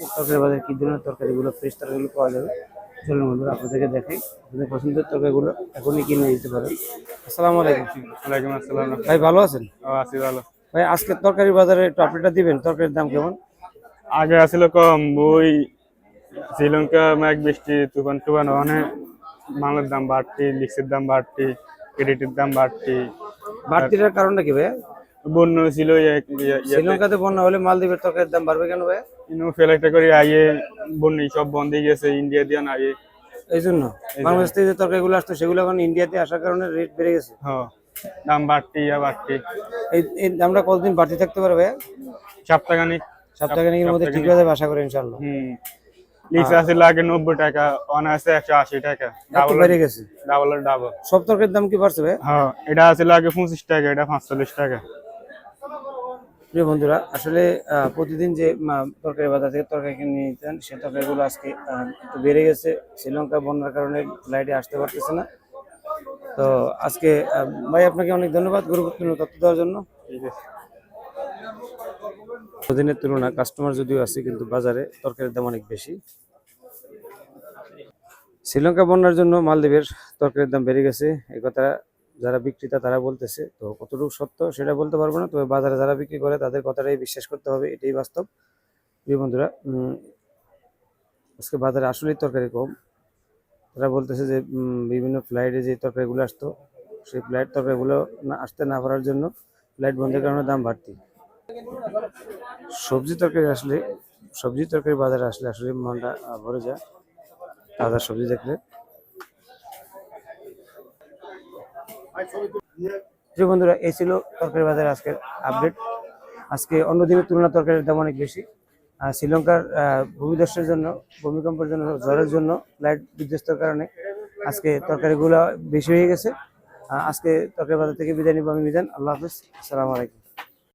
তরকারি বাজারে কি ধরনের তরকারিগুলো ফ্রেশ তরকারিগুলো পাওয়া যাবে চলুন বন্ধুরা আপনাদেরকে দেখাই। আপনাদের পছন্দের তরকারিগুলো এখনই কিনে দিতে পারেন। আসসালামু আলাইকুম। ওয়ালাইকুম আসসালাম। ভাই ভালো আছেন? আছি ভালো। ভাই আজকে তরকারি বাজারে একটু আপডেটটা দিবেন তরকারির দাম কেমন? আগে আসলে কম বই শ্রীলঙ্কা মেঘ বৃষ্টি তুফান টুফান অনেক মালের দাম বাড়তি লিক্সের দাম বাড়তি ক্রেডিটের দাম বাড়তি। বাড়তিটার কারণটা কি ভাই বন্য ছিল শ্রীলঙ্কাতে বন্যা হলে মালদ্বীপের তরকারির দাম বাড়বে কেন ভাই ফেলাইটা করে আইয়ে বন্যি সব বন্ধ হয়ে গেছে ইন্ডিয়া দিয়ে না আইয়ে। এই জন্য। বাংলাদেশ থেকে যে তরকারিগুলো আসতো সেগুলো এখন ইন্ডিয়াতে আসার কারণে রেট বেড়ে গেছে। হ্যাঁ দাম বাড়তি ইয়া বাড়তি এই এই দামটা কতদিন বাড়তি থাকতে পারে ভাই সপ্তাহখানিক। সপ্তাহখানেকের মধ্যে ঠিক হয়ে যাবে আশা করি ইনশাল্লাহ হুম। লিক্স আছে লাগে নব্বই টাকা অন আছে একশো আশি টাকা। ডাবল বেড়ে গেছে। ডাবল ডাবল সব তরকারির দাম কি বাড়ছে ভাই হ্যাঁ এটা আছে লাগে পঁচিশ টাকা এটা পাঁচচল্লিশ টাকা। প্রিয় বন্ধুরা, আসলে প্রতিদিন যে তরকারি বাজার থেকে তরকারি কিনে নিতেন সে তরকারিগুলো আজকে একটু বেড়ে গেছে। শ্রীলঙ্কা বন্যার কারণে ফ্লাইটে আসতে পারতেছে না। তো আজকে ভাই, আপনাকে অনেক ধন্যবাদ গুরুত্বপূর্ণ তথ্য দেওয়ার জন্য। প্রতিদিনের তুলনা কাস্টমার যদিও আছে, কিন্তু বাজারে তরকারির দাম অনেক বেশি। শ্রীলঙ্কা বন্যার জন্য মালদ্বীপের তরকারির দাম বেড়ে গেছে। এই কথা যারা বিক্রেতা তারা বলতেছে, তো কতটুকু সত্য সেটা বলতে পারব না, তবে বাজারে যারা বিক্রি করে তাদের কথাটাই বিশ্বাস করতে হবে, এটাই বাস্তব। প্রিয় বন্ধুরা আজকে বাজারে আসলেই তরকারি কম। তারা বলতেছে যে বিভিন্ন ফ্লাইটে যে তরকারিগুলো আসতো, সেই ফ্লাইট তরকারিগুলো না, আসতে না পারার জন্য ফ্লাইট বন্ধের কারণে দাম বাড়তি। সবজি তরকারি আসলে, সবজি তরকারি বাজারে আসলে আসলে মনটা ভরে যায়, তাজা সবজি দেখলে। যে বন্ধুরা, এই ছিল তরকারি বাজারে আজকের আপডেট আজকে অন্য দিনের তুলনায় তরকারির দাম অনেক বেশি। শ্রীলঙ্কার ভূমিদর্শের জন্য, ভূমিকম্পের জন্য ঝড়ের জন্য লাইট বিধ্বস্তর কারণে আজকে তরকারিগুলো বেশি হয়ে গেছে। আজকে তরকারি বাজার থেকে বিদায় নিব আমি বিধান আল্লাহ হাফিজ। আসসালামু আলাইকুম।